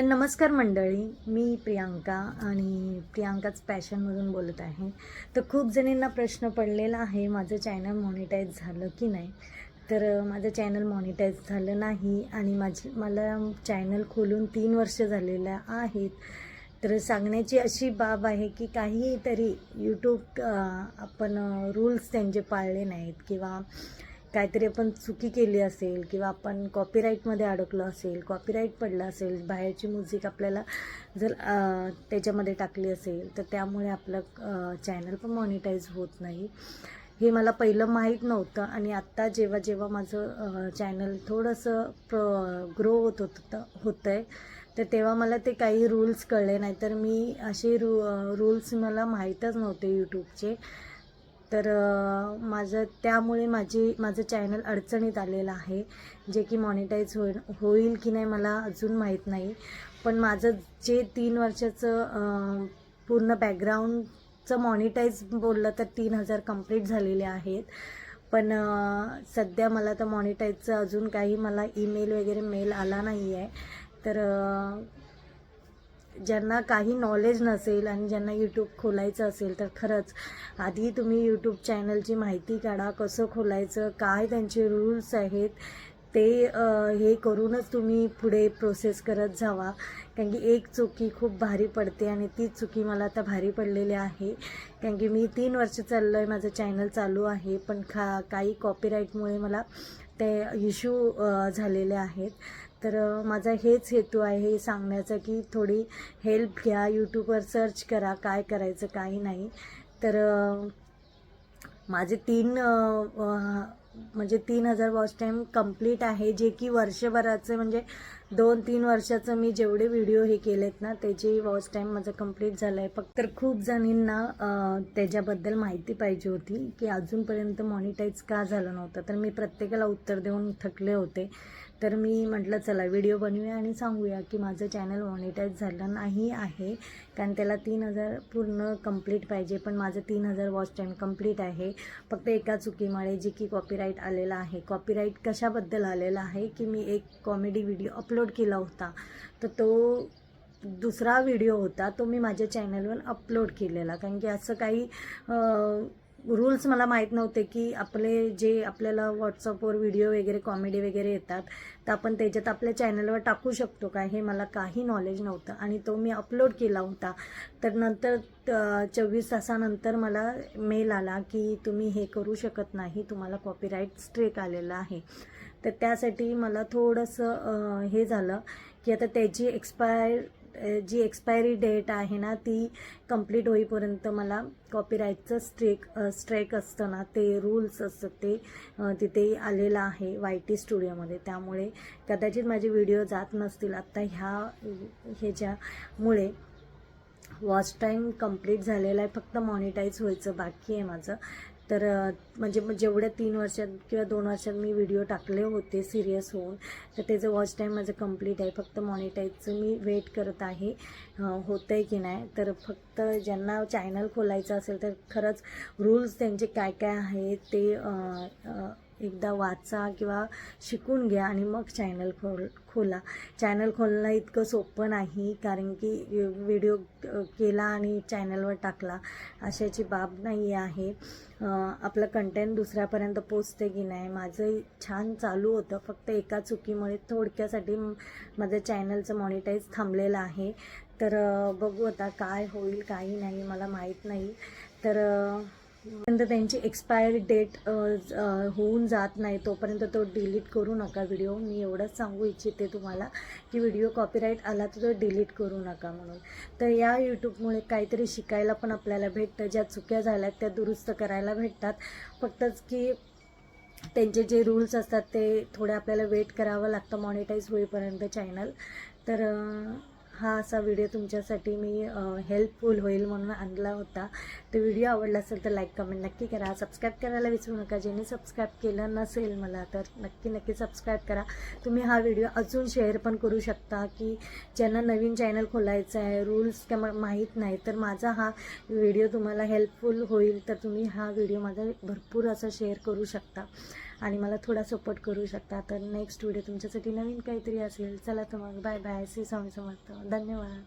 तर नमस्कार मंडळी मी प्रियांका आणि प्रियांकाच पॅशनमधून बोलत आहे. तर खूप जणींना प्रश्न पडलेला आहे माझं चॅनल मॉनिटाईज झालं की नाही? तर माझं चॅनल मॉनिटाईज झालं नाही आणि माझी मला चॅनल खोलून तीन वर्ष झालेलं आहेत. तर सांगण्याची अशी बाब आहे की काहीतरी यूट्यूब आपण रूल्स त्यांचे पाळले नाहीत किंवा काहीतरी आपण चुकी केली असेल किंवा आपण कॉपीराईटमध्ये अडकलो असेल कॉपीराईट पडलं असेल बाहेरची म्युझिक आपल्याला जर त्याच्यामध्ये टाकली असेल तर त्यामुळे आपलं चॅनल पण मॉनिटाईज होत नाही. हे मला पहिलं माहीत नव्हतं आणि आत्ता जेव्हा जेव्हा माझं चॅनल थोडंसं प्र ग्रो होत होतं होतं आहे तर तेव्हा मला ते काही रूल्स कळले. नाही तर मी असे रू रूल्स मला माहीतच नव्हते यूट्यूबचे तर माझं त्यामुळे माझी माझं चॅनल अडचणीत आलेलं आहे. जे की मॉनिटाईज होईल होईल की नाही मला अजून माहीत नाही. पण माझं जे तीन वर्षाचं पूर्ण बॅकग्राऊंडचं मॉनिटाईज बोललं तर तीन हजार कंप्लीट झालेले आहेत. पण सध्या मला तर मॉनिटाईजचं अजून काही मला ईमेल वगैरे मेल आला नाही आहे तर ज्यांना काही नॉलेज नसेल आणि ज्यांना यूट्यूब खोलायचं असेल तर खरंच आधी तुम्ही यूट्यूब चॅनलची माहिती काढा कसं खोलायचं काय त्यांचे रूल्स आहेत ते हे करूनच तुम्ही पुढे प्रोसेस करत जावा. कारण की एक चुकी खूप भारी पडते आणि ती चुकी मला आता भारी पडलेली आहे. कारण की मी तीन वर्ष चाललं आहे माझं चॅनल चालू आहे पण खा काही कॉपीराईटमुळे मला ते इश्यू झालेले आहेत. तर माझा हेच हेतू आहे हे सांगण्याचा की थोडी हेल्प घ्या. यूट्यूबवर सर्च करा काय करायचं काही नाही. तर माझे तीन म्हणजे तीन हजार वॉच टाईम कंप्लीट आहे. जे की वर्षभराचं म्हणजे दोन तीन वर्षाचं मी जेवढे व्हिडिओ हे केलेत ना त्याची वॉच टाईम माझं कंप्लीट झालं आहे फक्त तर खूप जणींना त्याच्याबद्दल माहिती पाहिजे होती की अजूनपर्यंत मॉनिटाईज का झालं नव्हतं. तर मी प्रत्येकाला उत्तर देऊन थकले होते. तर मी म्हटलं चला व्हिडिओ बनवूया आणि सांगूया की माझं चॅनल मॉनिटाईज झालं नाही आहे कारण त्याला तीन हजार पूर्ण कंप्लीट पाहिजे पण माझं तीन हजार वॉच टाईम कंप्लीट आहे. फक्त एका चुकीमुळे जे की कॉपीराईट आलेलं आहे. कॉपीराईट कशाबद्दल आलेला आहे की मी एक कॉमेडी व्हिडिओ अपलोड केला होता. तर तो दुसरा व्हिडिओ होता तो मी माझ्या चॅनलवर अपलोड केलेला. कारण की असं काही रूल्स मला माहीत नव्हते की आपले जे आपल्याला व्हॉट्सअपवर व्हिडिओ वगैरे कॉमेडी वगैरे येतात तर आपण त्याच्यात आपल्या चॅनलवर टाकू शकतो का? हे मला काही नॉलेज नव्हतं आणि तो मी अपलोड केला होता. तर नंतर चोवीस तासानंतर मला मेल आला की तुम्ही हे करू शकत नाही तुम्हाला कॉपीराईट स्ट्रेक आलेला आहे. तर त्यासाठी मला थोडंसं हे झालं की आता त्याची एक्सपायर जी एक्सपायरी डेट आहे ना ती कंप्लीट होईपर्यंत मला कॉपीराईटचं स्ट्रेक स्ट्रेक असतं ना ते रूल्स असतं ते तिथे आलेलं आहे वाय टी स्टुडिओमध्ये त्यामुळे कदाचित माझे व्हिडिओ जात नसतील. आत्ता ह्या ह्याच्यामुळे वॉच टाईम कंप्लीट झालेला आहे. फक्त मॉनिटाईज व्हायचं बाकी आहे माझं. तर म्हणजे मग जेवढ्या तीन वर्षात किंवा दोन वर्षात मी व्हिडिओ टाकले होते सिरियस होऊन तर त्याचं वॉच टाईम माझं कंप्लीट आहे. फक्त मॉनिटाईजचं मी वेट करत आहे होतं आहे की नाही. तर फक्त ज्यांना चॅनल खोलायचं असेल तर खरंच रूल्स त्यांचे काय काय आहेत ते एकदा वाचा किंवा शिकून घ्या आणि मग चॅनल खोल खोला. चॅनल खोलणं इतकं सोपं नाही कारण की व्हिडिओ केला आणि चॅनलवर टाकला अशाची बाब नाही आहे. आपलं कंटेंट दुसऱ्यापर्यंत पोचते की नाही माझं छान चालू होतं. फक्त एका चुकीमुळे थोडक्यासाठी माझं चॅनलचं मॉनिटाईज थांबलेलं आहे. तर बघू आता काय होईल काही नाही मला माहीत नाही. तर जोपर्यंत पर्यंत त्यांची एक्सपायरी डेट होऊन जात नाही तोपर्यंत तो डिलीट करू नका व्हिडिओ मी एवढंच सांगू इच्छिते तुम्हाला की व्हिडिओ कॉपीराईट आला तर तो डिलीट करू नका म्हणून. तर या यूट्यूबमुळे काहीतरी शिकायला पण आपल्याला भेटतं. ज्या चुक्या झाल्यात त्या दुरुस्त करायला भेटतात. फक्तच की त्यांचे जे रूल्स असतात ते थोडे आपल्याला वेट करावं लागतं. मॉनिटाईज होईपर्यंत चॅनल तर हा असा व्हिडिओ तुमच्यासाठी मी हेल्पफुल होईल म्हणून आणला होता. तर व्हिडिओ आवडला असेल तर लाईक कमेंट नक्की करा. सबस्क्राईब करायला विसरू नका. ज्यांनी सबस्क्राईब केलं नसेल मला तर नक्की नक्की सबस्क्राईब करा. तुम्ही हा व्हिडिओ अजून शेअर पण करू शकता की ज्यांना नवीन चॅनल खोलायचं आहे रूल्स का माहीत नाही तर माझा हा व्हिडिओ तुम्हाला हेल्पफुल होईल. तर तुम्ही हा व्हिडिओ माझा भरपूर असा शेअर करू शकता. आणि मला थोडा सपोर्ट करू शकता. तर नेक्स्ट व्हिडिओ तुमच्यासाठी नवीन काहीतरी असेल चला तर मग बाय बाय श्री स्वामी समर्थ. धन्यवाद.